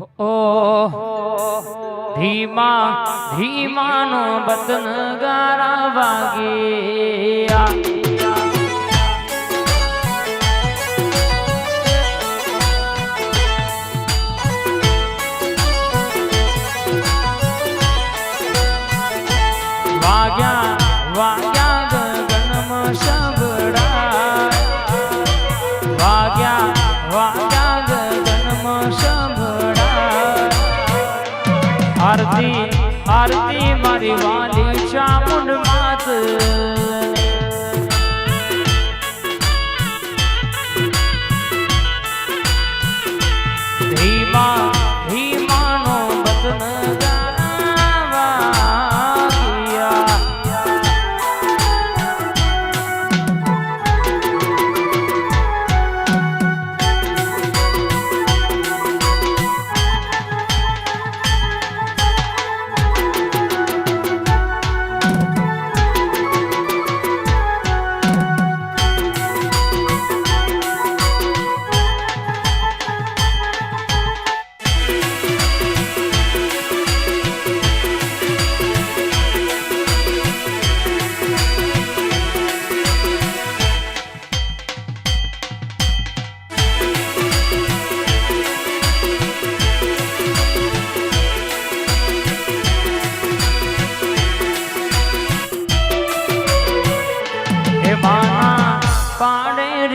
ઓ ધીમા ધીમાનો બદન ગારા વાગ્યા. વાગ્યા વાગ્યા. આરતી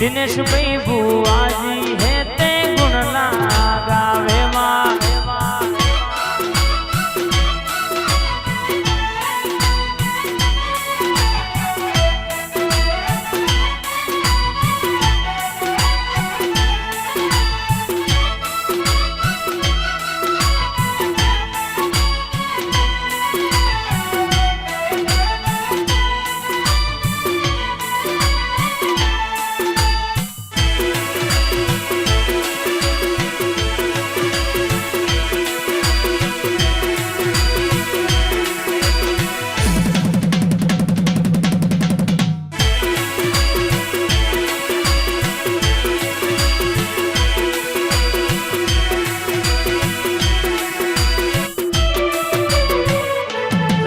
દિનેશભાઈ બુઆજી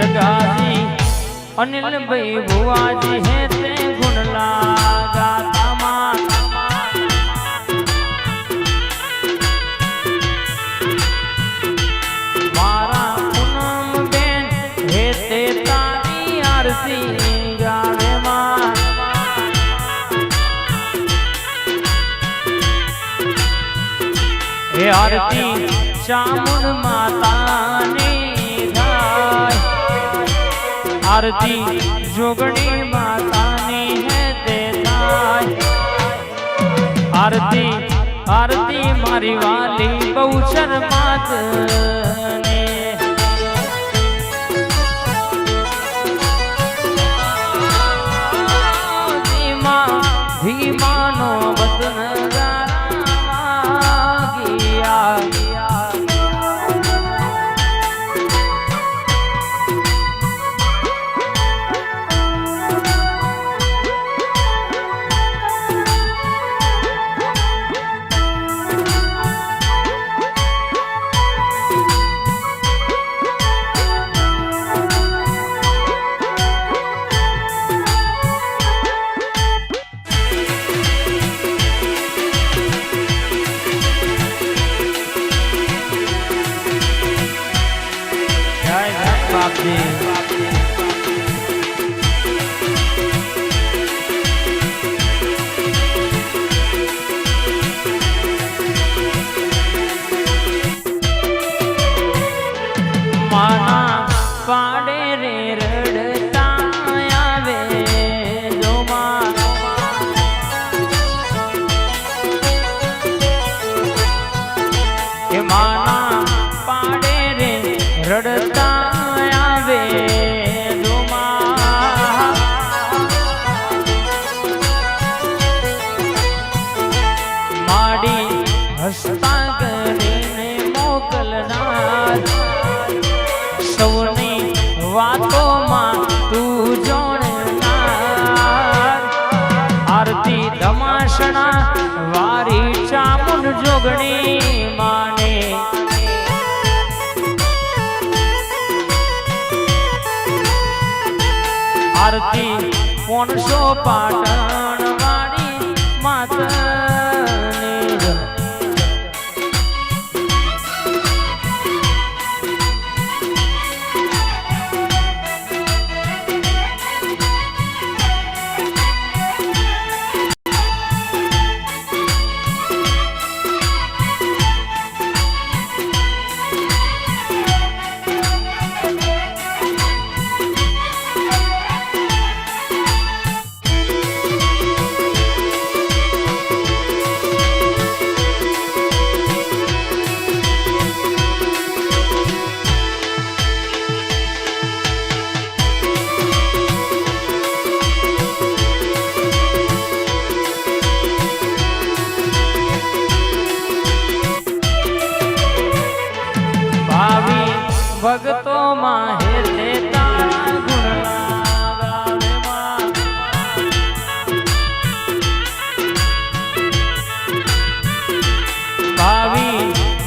જગાજી અનિલભાઈ ભુવાજી હે તે ગુણ લાગાતામાં મારા પૂનમ બેન હે તે તારી આરતી આરતી, ચામુંડ આરતી જોગણી માતાની હે તે થાય આરતી આરતી મારી વાલી બહુ માત જય ધમાસણા વારી ચામુન જોગણી માને. આરતી પોણસો પાટણ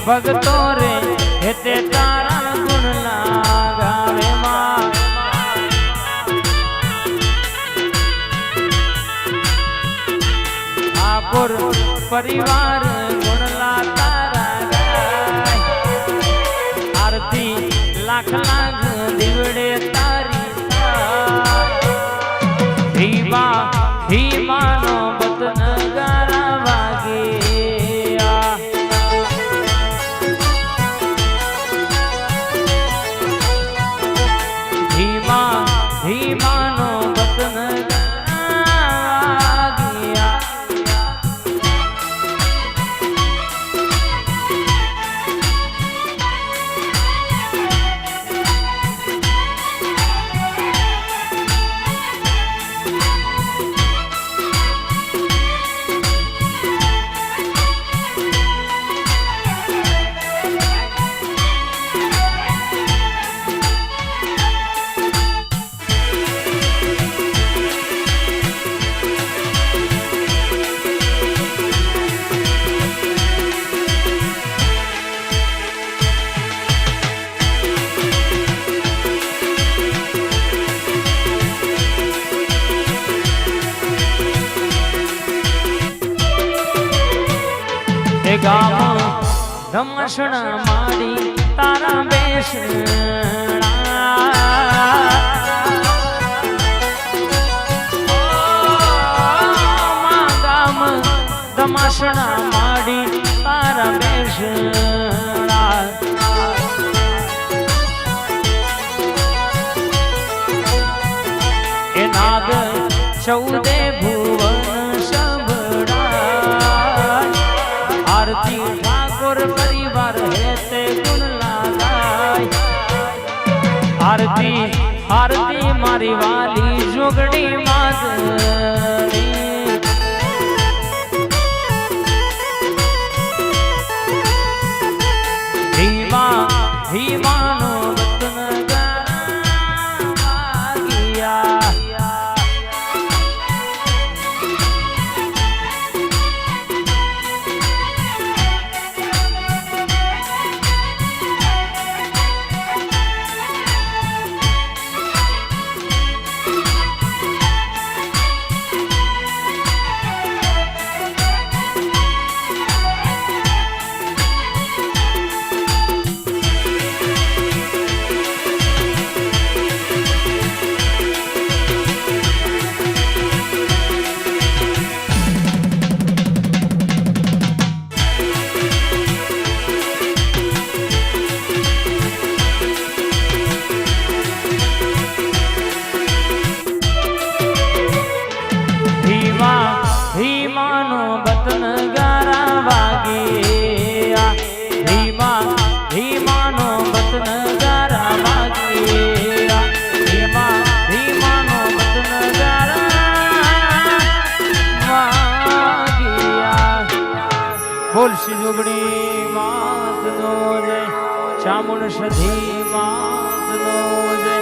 ભગતો રે હેતે તારા ગુણના ગાવે માં. ઠાકોર પરિવાર ગામ ધમસણા માડી તારા બેસણા. ગામ ધમસણા માડી તારા બેસણા. એ નાગ ચૌદે ભુવન આરતી. ઠાકોર પરિવાર હેતે ગુણ લાગાય આરતી આરતી મારી વાલી જોગડી માતની માતનો જય.